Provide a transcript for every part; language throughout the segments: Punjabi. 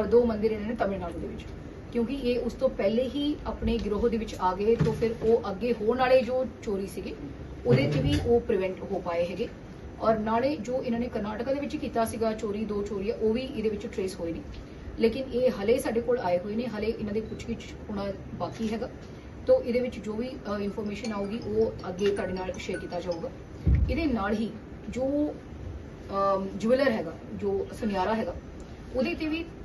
ਔਰ ਦੋ ਮੰਦਿਰ ਇਹਨਾਂ ਨੇ ਤਮਿਲਨਾਡੂ ਦੇ ਵਿੱਚ। ਕਿਉਂਕਿ ਇਹ ਉਸ ਤੋਂ ਪਹਿਲੇ ਹੀ ਆਪਣੇ ਗਿਰੋਹ ਦੇ ਵਿੱਚ ਆ ਗਏ, ਤਾਂ ਫਿਰ ਉਹ ਅੱਗੇ ਹੋਣ ਵਾਲੇ ਜੋ ਚੋਰੀ ਸੀਗੇ, ਉਹਦੇ 'ਚ ਵੀ ਉਹ ਪ੍ਰੀਵੈਂਟ ਹੋ ਪਾਏ ਹੈਗੇ। ਔਰ ਨਾਲੇ ਜੋ ਇਹਨਾਂ ਨੇ ਕਰਨਾਟਕਾ ਦੇ ਵਿੱਚ ਕੀਤਾ ਸੀਗਾ ਚੋਰੀ, ਦੋ ਚੋਰੀਆਂ ਉਹ ਵੀ ਇਹਦੇ ਵਿੱਚ ਟਰੇਸ ਹੋਏ ਨੇ। ਲੇਕਿਨ ਇਹ ਹਲੇ ਸਾਡੇ ਕੋਲ ਆਏ ਹੋਏ ਨੇ, ਹਲੇ ਇਹਨਾਂ ਦੇ ਪੁੱਛਗਿੱਛ ਹੋਣਾ ਬਾਕੀ ਹੈਗਾ। ਤੋਂ ਇਹਦੇ ਵਿੱਚ ਜੋ ਵੀ ਇਨਫੋਰਮੇਸ਼ਨ ਆਊਗੀ, ਉਹ ਅੱਗੇ ਤੁਹਾਡੇ ਨਾਲ ਸ਼ੇਅਰ ਕੀਤਾ ਜਾਊਗਾ। ਇਹਦੇ ਨਾਲ ਹੀ ਜੋ ਜੁਵਲਰ ਹੈਗਾ, ਜੋ ਸੁਨਿਆਰਾ ਹੈਗਾ, ਉਹਦੇ ਤੇ ਵੀ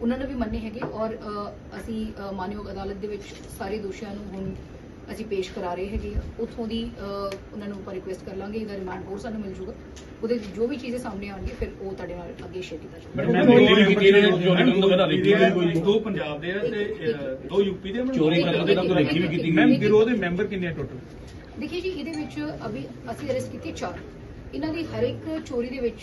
ਉਹਨਾਂ ਨੂੰ ਵੀ ਮੰਨੇ ਹੈਗੇ ਔਰ ਅਸੀਂ ਮਾਨਯੋਗ ਅਦਾਲਤ ਦੇ ਵਿੱਚ ਸਾਰੇ ਦੋਸ਼ੀਆਂ ਨੂੰ ਹੁਣ ਅਸੀਂ ਪੇਸ਼ ਕਰਾ ਰਹੇ ਹੈਗੇ ਆ ਉੱਥੋਂ ਦੀ ਉਹਨਾਂ ਨੂੰ ਆਪਾਂ ਰਿਕੁਐਸਟ ਕਰ ਲਾਂਗੇ ਇਹਦਾ ਰਿਮਾਂਡ ਹੋਰ ਸਾਨੂੰ ਮਿਲ ਜੂਗਾ। ਉਹਦੇ ਜੋ ਵੀ ਚੀਜ਼ਾਂ ਸਾਹਮਣੇ ਆਉਣਗੀਆਂ ਫਿਰ ਉਹ ਤੁਹਾਡੇ ਨਾਲ ਅੱਗੇ ਸ਼ੇਅਰ ਕੀਤਾ ਜਾਊਗਾ। ਦੋ ਪੰਜਾਬ ਦੇ ਆ ਤੇ ਦੋ ਯੂਪੀ ਦੇ? ਚੋਰੀ ਕਰਨ ਤੋਂ ਦੇਖੀ ਵੀ ਕੀਤੀ ਮੈਮ ਗਿਰੋਹ ਦੇ ਮੈਂਬਰ ਕਿੰਨੇ ਟੋਟਲ ਦੇਖਿਏ ਜੀ ਇਹਦੇ ਵਿੱਚ ਅਭੀ ਅਸੀਂ ਅਰੈਸਟ ਕੀਤੇ ਚਾਰ। ਇਹਨਾਂ ਦੀ ਹਰ ਇੱਕ ਚੋਰੀ ਦੇ ਵਿੱਚ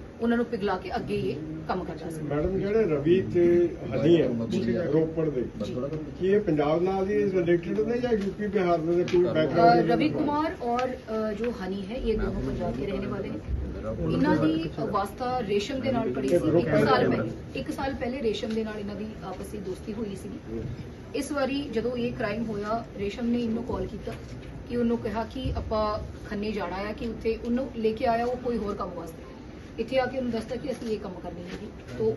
ਉਹਨਾਂ ਨੂੰ ਪਿਘਲਾ ਕੇ ਅੱਗੇ ਇਹ ਕੰਮ ਕਰਦਾ ਸੀ। ਮੈਡਮ ਜਿਹੜੇ ਰਵੀ ਤੇ ਹਨੀ ਹੈ ਰੋਪੜ ਦੇ ਕੀ ਇਹ ਪੰਜਾਬ ਨਾਲ ਹੀ ਰਿਲੇਟਡ ਨੇ ਜਾਂ ਯੂਪੀ ਬਿਹਾਰ ਦੇ ਕੋਈ ਬੈਕਗ੍ਰਾਉਂਡ ਰਵੀ ਕੁਮਾਰ ਔਰ ਜੋ ਹਨੀ ਹੈ ਇਹ ਦੋਨੋਂ ਪੰਜਾਬ ਦੇ ਰਹਿਣੇ ਵਾਲੇ ਹਨ ਇਹਨਾਂ ਦੀ ਵਾਸਤਾ ਰੇਸ਼ਮ ਦੇ ਨਾਲ ਪੜੀ ਸੀ। 1 ਸਾਲ ਪਹਿਲੇ 1 ਸਾਲ ਪਹਿਲੇ ਰੇਸ਼ਮ ਦੇ ਨਾਲ ਇਹਨਾਂ ਦੀ ਆਪਸੀ ਦੋਸਤੀ ਹੋਈ ਸੀ। ਇਸ ਵਾਰੀ ਜਦੋਂ ਇਹ ਕ੍ਰਾਈਮ ਹੋਇਆ ਰੇਸ਼ਮ ਨੇ ਇਹਨੂੰ ਕਾਲ ਕੀਤਾ ਕਿ ਉਹਨੂੰ ਕਿਹਾ ਕਿ ਆਪਾਂ ਖੰਨੇ ਜਾਣਾ ਹੈ ਕਿ ਉੱਥੇ ਉਹਨੂੰ ਲੈ ਕੇ ਆਇਆ ਉਹ ਕੋਈ ਹੋਰ ਕੰਮ ਵਾਸਤੇ। ਇੱਥੇ ਆ ਕੇ ਉਹਨੂੰ ਦੱਸਦਾ ਕਿ ਅਸੀਂ ਇਹ ਕੰਮ ਕਰਨੀ ਹੈਗੀ ਤੋਂ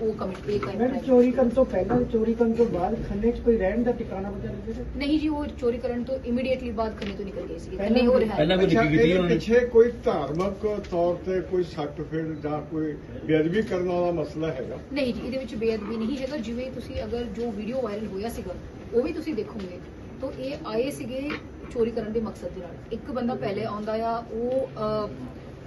ਉਹ ਕਮਿਟ ਇਹ ਮੈਂ ਕੰਮ ਚੋਰੀ ਕਰਨ ਤੋਂ ਪਹਿਲਾਂ ਚੋਰੀ ਕਰਨ ਤੋਂ ਬਾਅਦ ਖੰਨੇ 'ਚ ਕੋਈ ਰਹਿਣ ਦਾ ਟਿਕਾਣਾ ਵਜਾ ਰਹੇ ਸੀ ਨਹੀਂ ਜੀ ਉਹ ਚੋਰੀ ਕਰਨ ਤੋਂ ਇਮੀਡੀਏਟਲੀ ਬਾਅਦ ਖੰਨੇ ਤੋਂ ਨਿਕਲ ਗਏ ਸੀ ਪਹਿਲਾਂ ਖੰਨੇ ਹੋ। ਰਿਹਾ ਪਹਿਲਾਂ ਅੱਛਾ ਨਿੱਕੀ ਕੀਤੀ ਇਹਦੇ ਉਹਨਾਂ ਨੇ। ਪਿੱਛੇ ਕੋਈ ਧਾਰਮਿਕ ਤੌਰ ਤੇ ਕੋਈ ਸੱਟ ਫੇਰ ਜਾਂ ਕੋਈ ਬੇਅਦਬੀ ਕਰਨ ਵਾਲਾ ਮਸਲਾ ਹੈਗਾ? ਨਹੀਂ ਜੀ ਇਹਦੇ ਵਿੱਚ ਬੇਅਦਬੀ ਨਹੀਂ ਹੈਗਾ। ਜਿਵੇਂ ਤੁਸੀਂ ਅਗਰ ਜੋ ਵੀਡੀਓ ਵਾਇਰਲ ਹੋਇਆ ਸੀਗਾ ਉਹ ਵੀ ਤੁਸੀਂ ਦੇਖੋਗੇ। ਤਾਂ ਇਹ ਆਏ ਸੀਗੇ ਚੋਰੀ ਕਰਨ ਦੇ ਮਕਸਦ ਦੇ ਨਾਲ। ਇੱਕ ਬੰਦਾ ਪਹਿਲੇ ਆਉਂਦਾ ਆ ਉਹ ਅ,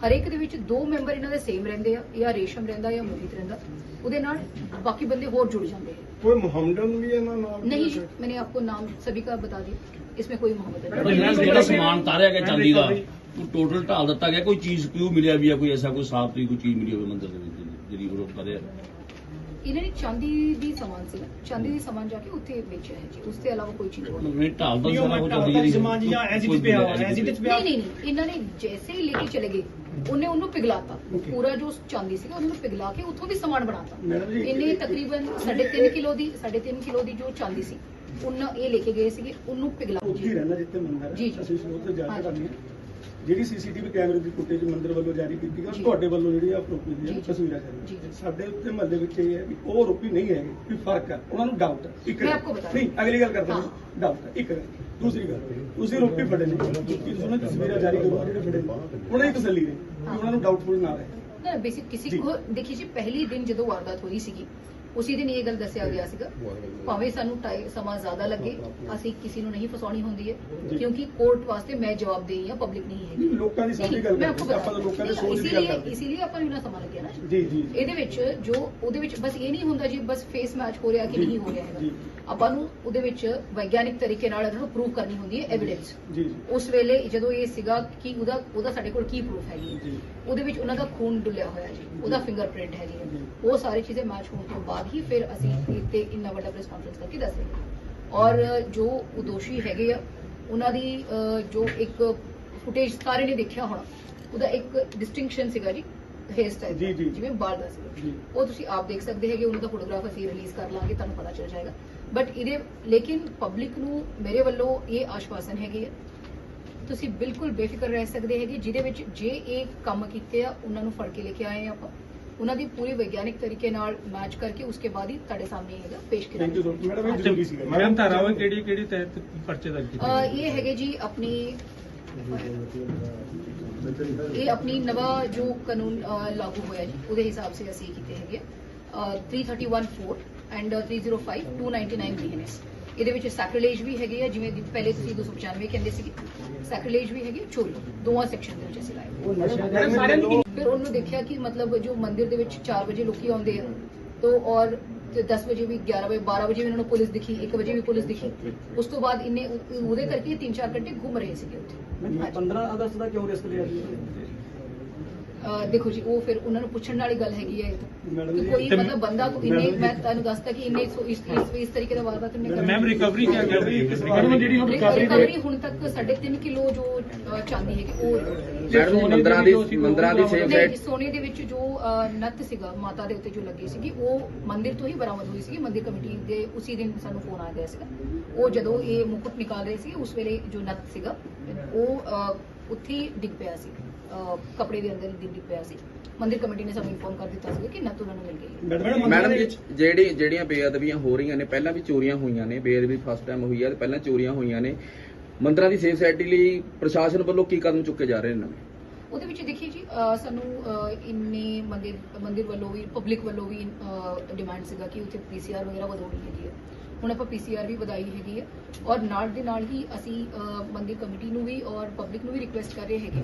ਹਰ ਇੱਕ ਦੇ ਵਿੱਚ ਦੋ ਮੈਂਬਰ ਇਹਨਾਂ ਦੇ ਸੇਮ ਰਹਿੰਦੇ ਆ ਜਾਂ ਰੇਸ਼ਮ ਰਹਿੰਦਾ ਜਾਂ ਮੋਹਿਤ ਰਹਿੰਦਾ ਉਹਦੇ ਨਾਲ ਬਾਕੀ ਬੰਦੇ ਹੋਰ ਜੁੜ ਜਾਂਦੇ हैं ਕੋਈ ਮੁਹੰਮਦਨ ਵੀ ਇਹਨਾਂ ਨਾਲ नहीं जी मैंने आपको नाम सभी का बता दिया इसमें कोई मोहम्मद ਪਰ नहीं ਜਿਹੜਾ ਜਿਹੜਾ ਸਮਾਨ ਤਾਰਿਆ ਗਿਆ ਚਾਂਦੀ ਦਾ ਉਹ ਟੋਟਲ ਢਾਲ ਦਿੱਤਾ ਗਿਆ ਕੋਈ ਚੀਜ਼ ਕਿਉਂ ਮਿਲਿਆ ਵੀ ਆ ਕੋਈ ਐਸਾ ਕੋਈ ਸਾਫ ਦੀ ਕੋਈ ਚੀਜ਼ ਮਿਲੀ ਹੋਵੇ ਮੰਦਿਰ ਦੇ ਵਿੱਚ ਜਿਹੜੀ ਉਹ ਕਰਿਆ ਇਹਨਾਂ ਨੇ ਚਾਂਦੀ ਦੀ ਸਮਾਨ ਸੀ ਚਾਂਦੀ ਦੀ ਸਮਾਨ ਜਾ ਕੇ ਉੱਥੇ ਵੇਚਿਆ ਹੈ ਜੀ ਉਸ ਤੋਂ ਇਲਾਵਾ ਕੋਈ ਚੀਜ਼ ਹੋਰ ਨਹੀਂ ਨਹੀਂ ਢਾਲ ਦਾ ਨਹੀਂ, ਉਹ ਸਾਰਾ ਮੈਂ ਉਹ ਢਾਲ ਚਾਂਦੀ ਦਾ ਜਿਹੜੀ ਸਮਾਨ ਜੀ, ਜਾਂ as it is ਪਿਆ ਹੋਇਆ, as it is ਪਿਆ। ਨਹੀਂ ਨਹੀਂ ਇਹਨਾਂ ਨੇ ਜੈਸੇ ਹੀ ਲੈ ਕੇ ਚਲੇ ਗਏ ਉਹਨੇ ਉਹਨੂੰ ਪਿਘਲਾਤਾ Okay. ਪੂਰਾ ਜੋ ਚਾਂਦੀ ਸੀਗਾ ਉਹਨੂੰ ਪਿਘਲਾ ਕੇ ਉੱਥੋਂ ਦੀ ਸਮਾਨ ਬਣਾਤਾ ਮੈਡਮ ਜੀ, ਇਹਨੇ ਤਕਰੀਬਨ 3.5 ਕਿਲੋ ਦੀ 3.5 ਕਿਲੋ ਦੀ ਜੋ ਚਾਂਦੀ ਸੀ ਉਹਨਾਂ ਇਹ ਲੈ ਕੇ ਗਏ ਸੀਗੇ ਉਹਨੂੰ ਪਿਘਲਾ ਉੱਥੇ ਹੀ ਰਹਿਣਾ ਜਿੱਥੇ ਮੰਦਰ ਜੀ, ਹੈ ਜੀ। ਅਸੀਂ ਸਰੋਤ ਤੇ ਜਾਂਚ ਹਾਂਜੀ। ਕਰਨੀ ਹੈ ਜਿਹੜੀ ਸੀਸੀਟੀਵੀ ਕੈਮਰੇ ਦੀ ਫੁਟੇਜ ਮੰਦਰ ਵੱਲੋਂ ਜਾਰੀ ਕੀਤੀ ਗਈ। ਤੁਹਾਡੇ ਵੱਲੋਂ ਜਿਹੜੀ ਜੀ। ਹੈ ਤਸਵੀਰਾਂ ਜੀ, ਕਰੀ ਜੀ। ਸਾਡੇ ਉੱਤੇ ਮਹੱਲੇ ਵਿੱਚ ਇਹ ਹੈ ਵੀ ਉਹ ਆਰੋਪੀ ਨਹੀਂ ਹੈਗੇ ਵੀ ਫ਼ਰਕ ਹੈ ਉਹਨਾਂ ਨੂੰ ਡਾਊਟ ਹੈ ਇੱਕ ਨਹੀਂ ਅਗਲੀ ਗੱਲ ਕਰਦਾ ਹਾਂ। ਡਾਊਟ ਹੈ ਇੱਕ ਦੂਸਰੀ ਗੱਲ। ਤੁਸੀਂ ਆਰੋਪੀ ਫੜੇ ਨੇ। ਕਿ ਤੁਸੀਂ ਉਹਨਾਂ ਦੀ ਤਸਵੀਰਾਂ ਜਾਰੀ ਕਰੋ ਜਿਹੜੇ ਫੜੇ ਉਹਨਾਂ ਦੀ ਤਸੱਲੀ ਨੇ ਕਿ ਉਹਨਾਂ ਨੂੰ ਡਾਊਟਫੁਲ ਨਾ ਰਹੇ। ਨਾ ਬੇਸਿਕ ਕਿਸੇ। ਕੋ ਦੇਖੀ ਜੀ ਪਹਿਲੀ ਦਿਨ ਜਦੋਂ ਵਾਰਦਾਤ ਹੋਈ ਸੀਗੀ ਉਸੇ ਦਿਨ ਇਹ ਗੱਲ ਦੱਸਿਆ ਗਿਆ ਸੀਗਾ। ਭਾਵੇਂ ਸਾਨੂੰ ਸਮਾਂ ਜ਼ਿਆਦਾ ਲੱਗੇ ਅਸੀਂ ਕਿਸੇ ਨੂੰ ਨਹੀਂ ਫਸਾਉਣੀ ਹੁੰਦੀ ਹੈ ਕਿਉਂਕਿ ਕੋਰਟ ਵਾਸਤੇ ਮੈਂ ਜਵਾਬਦੇਹੀ ਹਾਂ ਪਬਲਿਕ ਨਹੀਂ ਹੈ ਲੋਕਾਂ ਦੀ ਸਮਝ ਗੱਲ ਆਪਾਂ ਨੂੰ ਸਮਾਂ ਲੱਗਿਆ ਨਾ। ਇਹਦੇ ਵਿੱਚ ਜੋ ਉਹਦੇ ਵਿੱਚ ਬਸ ਇਹ ਨਹੀਂ ਹੁੰਦਾ ਜੀ ਬਸ ਫੇਸ ਮੈਚ ਹੋ ਰਿਹਾ ਕਿ ਨਹੀਂ ਹੋ ਰਿਹਾ ਹੈਗਾ। ਆਪਾਂ ਨੂੰ ਉਹਦੇ ਵਿੱਚ ਵਿਗਿਆਨਕ ਤਰੀਕੇ ਨਾਲ ਇਹਨੂੰ ਪ੍ਰੂਵ ਕਰਨੀ ਹੁੰਦੀ ਹੈ ਐਵੀਡੈਂਸ ਉਸ ਵੇਲੇ ਜਦੋਂ ਇਹ ਸੀਗਾ ਕਿ ਉਹਦਾ ਉਹਦਾ ਸਾਡੇ ਕੋਲ ਕੀ ਪ੍ਰੂਫ ਹੈਗੀ ਹੈ। ਜੀ। ਉਹਦੇ ਵਿੱਚ ਉਹਨਾਂ ਦਾ ਖੂਨ ਡੁੱਲਿਆ ਹੋਇਆ ਜੀ ਉਹਦਾ ਫਿੰਗਰਪ੍ਰਿੰਟ ਹੈਗੀ ਹੈ। ਜੀ। ਉਹ ਸਾਰੀ ਚੀਜ਼ਾਂ ਮੈਚ ਹੋਣ ਤੋਂ ਬਾਅਦ ਹੀ ਫਿਰ ਅਸੀਂ ਇੱਥੇ ਇੰਨਾ ਵੱਡਾ ਪ੍ਰੈਸ ਕਾਨਫਰੰਸ ਕਰਕੇ ਦੱਸ ਰਹੇ ਹਾਂ ਔਰ ਜੋ ਉਹ ਦੋਸ਼ੀ ਹੈਗੇ ਆ ਉਹਨਾਂ ਦੀ ਜੋ ਇੱਕ ਫੁਟੇਜ ਸਾਰੇ ਨੇ ਦੇਖਿਆ ਹੋਣਾ ਉਹਦਾ ਇੱਕ ਡਿਸਟਿੰਕਸ਼ਨ ਸੀਗਾ ਜੀ ਹੇਅਰ ਸਟਾਈਲ। ਜਿਵੇਂ ਬਾਲ ਦਾ ਜੀ ਉਹ ਤੁਸੀਂ ਆਪ ਦੇਖ ਸਕਦੇ ਹੈਗੇ ਉਹਨਾਂ ਦਾ ਫੋਟੋਗ੍ਰਾਫ ਅਸੀਂ ਰਿਲੀਜ਼ ਕਰ ਲਾਂਗੇ ਤੁਹਾਨੂੰ ਪਤਾ ਚੱਲ ਜਾਏਗਾ ਬਟ ਇਹਦੇ ਲੇਕਿਨ ਪਬਲਿਕ ਨੂੰ ਮੇਰੇ ਵੱਲੋਂ ਇਹ ਆਸ਼ਵਾਸਨ ਹੈਗੇ ਆ ਤੁਸੀਂ ਬਿਲਕੁਲ ਬੇਫਿਕਰ ਰਹਿ ਸਕਦੇ ਹੈਗੇ ਜਿਹਦੇ ਵਿੱਚ ਜੇ ਇਹ ਕੰਮ ਕੀਤੇ ਆ ਉਹਨਾਂ ਨੂੰ ਫੜ ਕੇ ਲੈ ਕੇ ਆਏ ਆ ਆਪਾਂ ਉਹਨਾਂ ਦੀ ਪੂਰੀ ਵਿਗਿਆਨਿਕ ਤਰੀਕੇ ਨਾਲ ਮੈਚ ਕਰਕੇ ਉਸਕੇ ਬਾਅਦ ਹੀ ਤੁਹਾਡੇ ਸਾਹਮਣੇ ਹੈਗਾ ਪੇਸ਼ ਥੈਂਕ ਯੂ ਮੈਡਮ ਇਹ ਜ਼ਰੂਰੀ ਸੀਗਾ। ਮੈਡਮ ਧਾਰਾਵਾਂ ਕਿਹੜੀ ਕਿਹੜੀ ਤਹਿਤ ਪਰਚੇ ਦਰਜ ਕੀਤੇ ਇਹ ਹੈਗੇ ਜੀ ਆਪਣੀ ਇਹ ਆਪਣੀ ਨਵਾਂ ਜੋ ਕਾਨੂੰਨ ਲਾਗੂ ਹੋਇਆ ਜੀ ਉਹਦੇ ਹਿਸਾਬ ਸੇ ਅਸੀਂ ਕੀਤੇ ਹੈਗੇ ਅਹ, 331.4 ਐਂਡ 305 299 ਬੀਐਨਐਸ ਇਹਦੇ ਵਿੱਚ ਸੈਕਰੇਲੇਜ ਵੀ ਹੈਗੇ ਆ ਜਿਵੇਂ ਦੀ- ਪਹਿਲੇ ਤੁਸੀਂ 295 ਕਹਿੰਦੇ ਸੀਗੇ। ਸੈਕਰੇਲੇਜ ਵੀ ਹੈਗੇ ਚੋਰੀ ਦੋਵਾਂ ਸੈਕਸ਼ਨ ਦੇ ਵਿੱਚ ਅਸੀਂ ਉਹ ਨਸ਼ਾ ਫਿਰ ਉਹਨੂੰ ਦੇਖਿਆ ਕਿ ਮਤਲਬ ਜੋ ਮੰਦਿਰ ਦੇ ਵਿੱਚ 4 ਵਜੇ ਲੋਕੀ ਆਉਂਦੇ ਆ ਤੋ ਔਰ ਤੇ 10 ਵਜੇ ਵੀ 11 ਵਜੇ 12 ਵਜੇ ਵੀ ਇਹਨਾਂ ਨੂੰ ਪੁਲਿਸ ਦਿਖੀ 1 ਵਜੇ ਵੀ ਪੁਲਿਸ ਦਿਖੀ। ਉਸ ਤੋਂ ਬਾਅਦ ਉਹ- ਉਹਦੇ ਕਰਕੇ 3-4 ਘੰਟੇ ਘੁੰਮ ਰਹੇ ਸੀਗੇ ਉੱਥੇ। ਹਾਂਜੀ। 15 ਅਗਸਤ ਦਾ ਕਿਉਂ ਰਿਸਕ ਲਿਆ ਜੀ ਦੇਖੋ ਜੀ ਉਹ ਫਿਰ ਉਹਨਾਂ ਨੂੰ ਪੁੱਛਣ ਵਾਲੀ ਗੱਲ ਹੈਗੀ ਹੈ ਕਿ ਕੋਈ ਮਤਲਬ ਬੰਦਾ ਕੋ ਇੰਨੇ ਮੈਡਮ ਜੀ- ਮੈਂ ਤੁਹਾਨੂੰ ਦੱਸਦਾ ਕਿ ਇੰਨੇ ਇਸ ਇਸ ਤਰੀਕੇ ਦਾ ਵਾਰਦਾਤ ਉਹਨੇ ਕਰਨਾ ਮੈਮ ਰਿਕਵਰੀ ਕਿਆ ਮੈਡਮ ਜਿਹੜੀ ਹੁਣ ਰਿਕਵਰੀ ਰਿਕਵਰੀ ਹੁਣ ਤੱਕ 3.5 ਕਿਲੋ ਜੋ ਚਾਂਦੀ ਹੈਗੀ ਉਹ ਮੈਡਮ ਮੰਦਰਾਂ ਦੀ ਮੰਦਰਾਂ ਦੀ ਸੇਫ ਨਹੀਂ ਸਾਈਡ ਸੋਨੇ ਦੇ ਵਿੱਚ ਜੋ ਨੱਤ ਸੀਗਾ ਮਾਤਾ ਦੇ ਉੱਤੇ ਜੋ ਲੱਗੀ ਸੀਗੀ ਉਹ ਮੰਦਿਰ ਤੋਂ ਹੀ ਬਰਾਮਦ ਹੋਈ ਸੀਗੀ। ਮੰਦਿਰ ਕਮੇਟੀ ਦੇ ਉਸੇ ਦਿਨ ਸਾਨੂੰ ਫੋਨ ਆ ਗਿਆ ਸੀਗਾ। ਉਹ ਜਦੋਂ ਇਹ ਮੁਕਟ ਨਿਕਾਲ ਰਹੇ ਸੀ ਉਸ ਵੇਲੇ ਜੋ ਨੱਤ ਸੀਗਾ ਉਹ ਉੱਥੇ ਡਿੱਗ ਪਿਆ ਸੀ। ਕੱਪੜੇ ਦੇ ਅੰਦਰ ਡਿੱਗ ਪਿਆ ਸੀ। ਮੰਦਿਰ ਕਮੇਟੀ ਨੇ ਸਾਨੂੰ ਇਨਫੋਰਮ ਕਰ ਦਿੱਤਾ ਸੀ ਕਿ ਨੱਤ ਨੂੰ ਮਿਲ ਗਈ ਹੈ ਮੈਡਮ ਜਿਹੜੀ ਜਿਹੜੀਆਂ ਬੇਅਦਬੀਆਂ ਹੋ ਰਹੀਆਂ ਨੇ ਪਹਿਲਾਂ ਵੀ ਚੋਰੀਆਂ ਹੋਈਆਂ ਨੇ ਬੇਅਦਬੀ ਫਸਟ ਟਾਈਮ ਹੋਈ ਹੈ ਤੇ ਪਹਿਲਾਂ ਚੋਰੀਆਂ ਹੋਈਆਂ ਨੇ। ਮੰਦਰਾਂ ਦੀ ਸੇਫ ਲਈ ਪ੍ਰਸ਼ਾਸਨ ਵੱਲੋਂ ਕੀ ਕਦਮ ਚੁੱਕੇ ਜਾ ਰਹੇ ਨੇ? ਨਵੇਂ ਉਹਦੇ ਵਿੱਚ ਦੇਖੀਏ ਜੀ ਸਾਨੂੰ ਇੰਨੇ ਮੰਦਿਰ ਮੰਦਿਰ ਵੱਲੋਂ ਵੀ ਪਬਲਿਕ ਵੱਲੋਂ ਵੀ ਡਿਮਾਂਡ ਸੀਗਾ ਕਿ ਉੱਥੇ ਪੀਸੀਆਰ ਵਗੈਰਾ ਵਧਾਉਣੀ ਹੈਗੀ ਹੈ ਹੁਣ ਆਪਾਂ ਪੀਸੀਆਰ ਵੀ ਵਧਾਈ ਹੈਗੀ ਹੈ ਔਰ ਨਾਲ ਦੇ ਨਾਲ ਹੀ ਅਸੀਂ ਮੰਦਿਰ ਕਮੇਟੀ ਨੂੰ ਵੀ ਔਰ ਪਬਲਿਕ ਨੂੰ ਵੀ ਰਿਕੁਐਸਟ ਕਰ ਰਹੇ ਹੈਗੇ।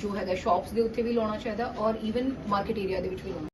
ਜੋ ਹੈਗਾ ਸ਼ਾਪਸ ਦੇ ਉੱਤੇ ਵੀ ਲਾਉਣਾ ਚਾਹੀਦਾ ਔਰ ਈਵਨ ਮਾਰਕੀਟ ਏਰੀਆ ਦੇ ਵਿੱਚ ਵੀ ਲਾਉਣਾ